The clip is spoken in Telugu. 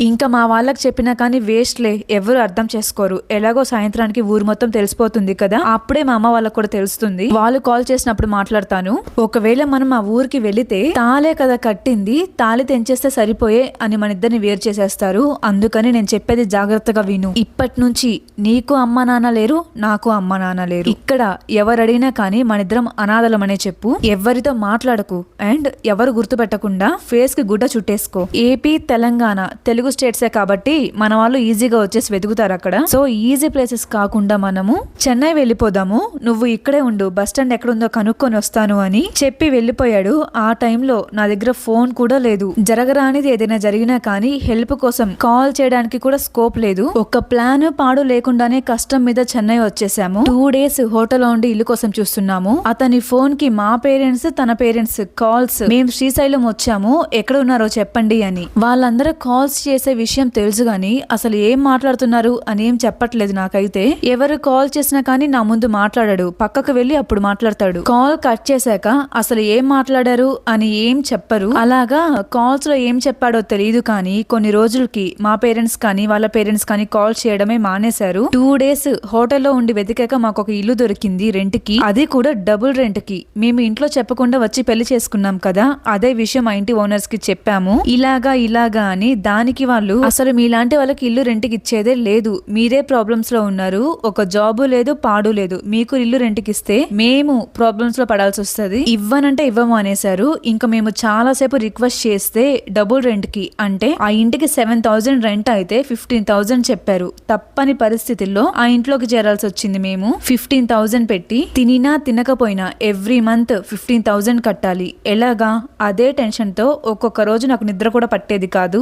ఇంకా మా వాళ్ళకి చెప్పినా కానీ వేస్ట్లే ఎవరు అర్థం చేసుకోరు. ఎలాగో సాయంత్రానికి ఊరు మొత్తం తెలిసిపోతుంది కదా? అప్పుడే మా అమ్మ వాళ్ళకి కూడా తెలుస్తుంది. వాళ్ళు కాల్ చేసినప్పుడు మాట్లాడతాను. ఒకవేళ మనం ఆ ఊరికి వెళితే తాలే కదా కట్టింది తాళి తెంచేస్తే సరిపోయే అని మన ఇద్దరిని వేరు చేసేస్తారు. అందుకని నేను చెప్పేది జాగ్రత్తగా విను. ఇప్పటి నుంచి నీకు అమ్మ నాన్న లేరు నాకు అమ్మ నాన్న లేరు. ఇక్కడ ఎవరు అడిగినా కానీ మనిద్దరం అనాథలమనే చెప్పు. ఎవరితో మాట్లాడకు. అండ్ ఎవరు గుర్తుపెట్టకుండా ఫేస్కి గుడ్డ చుట్టేసుకో. ఏపీ తెలంగాణ తెలుగు స్టేట్సే కాబట్టి మన వాళ్ళు ఈజీగా వచ్చేసి వెతుకుతారు అక్కడ. సో ఈజీ ప్లేసెస్ కాకుండా మనము చెన్నై వెళ్ళిపోదాము. నువ్వు ఇక్కడే ఉండు బస్ స్టాండ్ ఎక్కడ ఉందో కనుక్కొని వస్తాను అని చెప్పి వెళ్ళిపోయాడు. ఆ టైంలో నా దగ్గర ఫోన్ కూడా లేదు. జరగరానిది ఏదైనా జరిగినా కానీ హెల్ప్ కోసం కాల్ చేయడానికి కూడా స్కోప్ లేదు. ఒక ప్లాన్ పాడు లేకుండానే కష్టం మీద చెన్నై వచ్చేసాము. టూ డేస్ హోటల్లో ఉండి ఇల్లు కోసం చూస్తున్నాము. అతని ఫోన్కి మా పేరెంట్స్ తన పేరెంట్స్ కాల్స్ మేము శ్రీశైలం వచ్చాము. ఎక్కడ ఉన్నారో చెప్పండి అని. వాళ్ళందరూ కాల్స్ చేసి విషయం తెలుసు గాని అసలు ఏం మాట్లాడుతున్నారు అని ఏం చెప్పట్లేదు నాకైతే. ఎవరు కాల్ చేసినా కానీ నా ముందు మాట్లాడాడు. పక్కకు వెళ్ళి అప్పుడు మాట్లాడతాడు. కాల్ కట్ చేశాక అసలు ఏం మాట్లాడారు అని ఏం చెప్పరు. అలాగా కాల్స్లో ఏం చెప్పాడో తెలియదు కానీ కొన్ని రోజులకి మా పేరెంట్స్ కానీ వాళ్ళ పేరెంట్స్ కానీ కాల్ చేయడమే మానేశారు. టూ డేస్ హోటల్లో ఉండి వెతికాక మాకు ఒక ఇల్లు దొరికింది రెంట్కి అది కూడా డబుల్ రెంట్కి మేము ఇంట్లో చెప్పకుండా వచ్చి పెళ్ళి చేసుకున్నాం కదా అదే విషయం మా ఇంటి ఓనర్స్కి చెప్పాము. ఇలాగా ఇలాగా అని దానికి వాళ్ళు అసలు మీలాంటి వాళ్ళకి ఇల్లు రెంట్కి ఇచ్చేదే లేదు. మీరే ప్రాబ్లమ్స్లో ఉన్నారు. ఒక జాబు లేదు పాడు లేదు. మీకు ఇల్లు రెంట్కి ఇస్తే మేము ప్రాబ్లమ్స్లో పడాల్సి వస్తుంది. ఇవ్వనంటే ఇవ్వము అనేసారు. ఇంకా మేము చాలా సేపు రిక్వెస్ట్ చేస్తే డబుల్ రెంట్కి అంటే ఆ ఇంటికి సెవెన్ థౌసండ్ రెంట్ అయితే ఫిఫ్టీన్ థౌసండ్ చెప్పారు. తప్పని పరిస్థితుల్లో ఆ ఇంట్లోకి చేరాల్సి వచ్చింది మేము. ఫిఫ్టీన్ థౌసండ్ పెట్టి తినినా తినకపోయినా ఎవ్రీ మంత్ ఫిఫ్టీన్ థౌసండ్ కట్టాలి. ఎలాగా? అదే టెన్షన్తో ఒక్కొక్క రోజు నాకు నిద్ర కూడా పట్టేది కాదు.